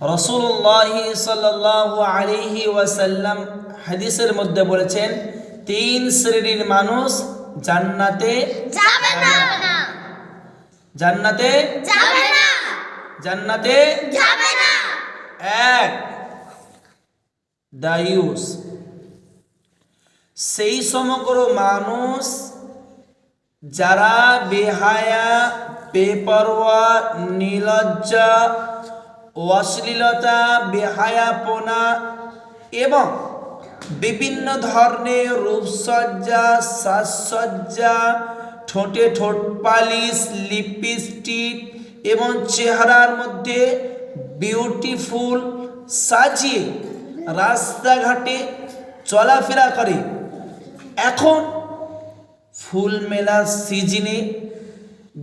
রসুল্লাহ সাল্লাহ আলিহি ওয়াসাল্লাম হাদিসের মধ্যে বলেছেন তিন শ্রেণির মানুষ জান্নাতে যাবে না। জান্নাতে যাবে না। জান্নাতে যাবে না। এক দায়ুস। সেই সমগ্র মানুষ যারা বেহায়া বেপরোয়া নিলজ্জা অশ্লীলতা, বেহায়াপনা এবং বিভিন্ন ধরনের রূপসজ্জা, সাজসজ্জা, ঠোঁটে ঠোঁট পালিশ, লিপস্টিক এবং চেহারার মধ্যে বিউটিফুল সাজিয়ে রাস্তাঘাটে চলাফেরা করে। এখন ফুল মেলার সিজনে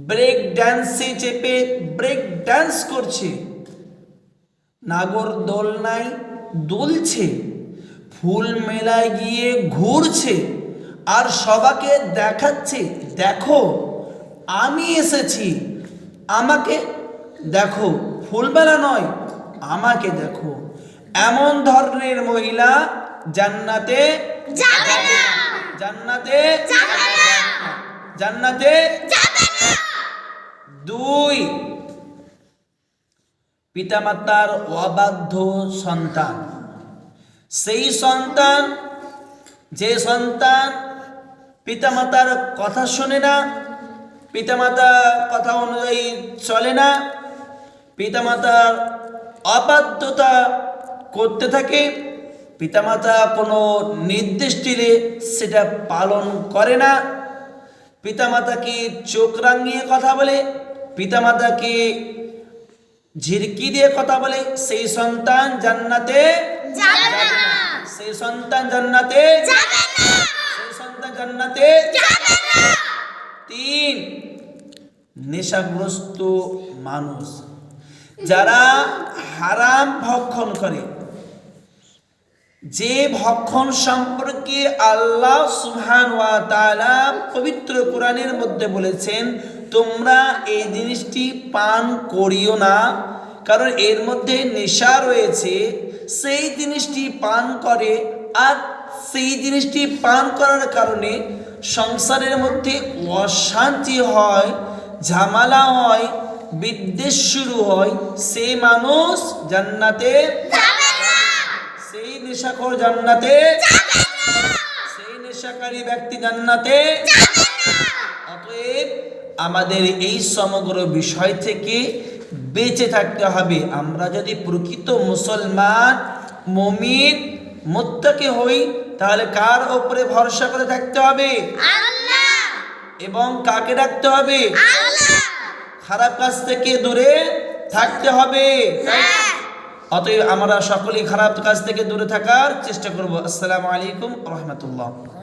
ব্রেক ড্যান্সে চেপে ব্রেক ড্যান্স করছে। নাগর দোলনায় দুলছে। ফুল মেলায় গিয়ে ঘুরছে আর সবাকে দেখাচ্ছে দেখো আমি এসেছি। আমাকে দেখো ফুলবেলা নয় আমাকে দেখো। এমন ধরনের মহিলা জান্নাতে যাবে না। জান্নাতে যাবে না। জান্নাতে যাবে না। দুই পিতামাতার অবাধ্য সন্তান। সেই সন্তান, যে সন্তান পিতামাতার কথা শোনে না পিতামাতা কথা অনুযায়ী চলে না পিতামাতার অবাধ্যতা করতে থাকে, পিতামাতা কোনো নির্দেশ দিলে সেটা পালন করে না। পিতামাতাকে চোখ রাঙিয়ে কথা বলে, পিতামাতাকে ঝিরকি দিয়ে কথা বলে সেই সন্তান জান্নাতে যাবে না। সেই সন্তান জান্নাতে যাবে না। সেই সন্তান জান্নাতে যাবে না। তিন নেশাগ্রস্ত মানুষ। যারা হারাম ভক্ষণ করে। যে ভক্ষণ সম্পর্কে আল্লাহ সুবহান ওয়া তাআলা পবিত্র কোরআনের মধ্যে বলেছেন তোমরা এই জিনিসটি পান করিও না। কারণ এর মধ্যে নেশা রয়েছে, সেই জিনিসটি পান করে আর সেই জিনিসটি পান করার কারণে সংসারের মধ্যে অশান্তি হয়, ঝামেলা হয়, বিদ্বেষ শুরু হয়। সেই মানুষ জান্নাতে সেই নেশাখোর জান্নাতে সেই নেশাকারী ব্যক্তি জান্নাতে। অতএব আমাদের এই সমগ্র বিষয় থেকে বেঁচে থাকতে হবে। আমরা যদি প্রকৃত মুসলমান মমিন মুত্তাকি হই তাহলে কার ওপরে ভরসা করে থাকতে হবে? এবং কাকে ডাকতে হবে? খারাপ কাজ থেকে দূরে থাকতে হবে। হ্যাঁ। অতএব আমরা সকলেই খারাপ কাজ থেকে দূরে থাকার চেষ্টা করব। আসসালামু আলাইকুম রহমতুল্লাহ।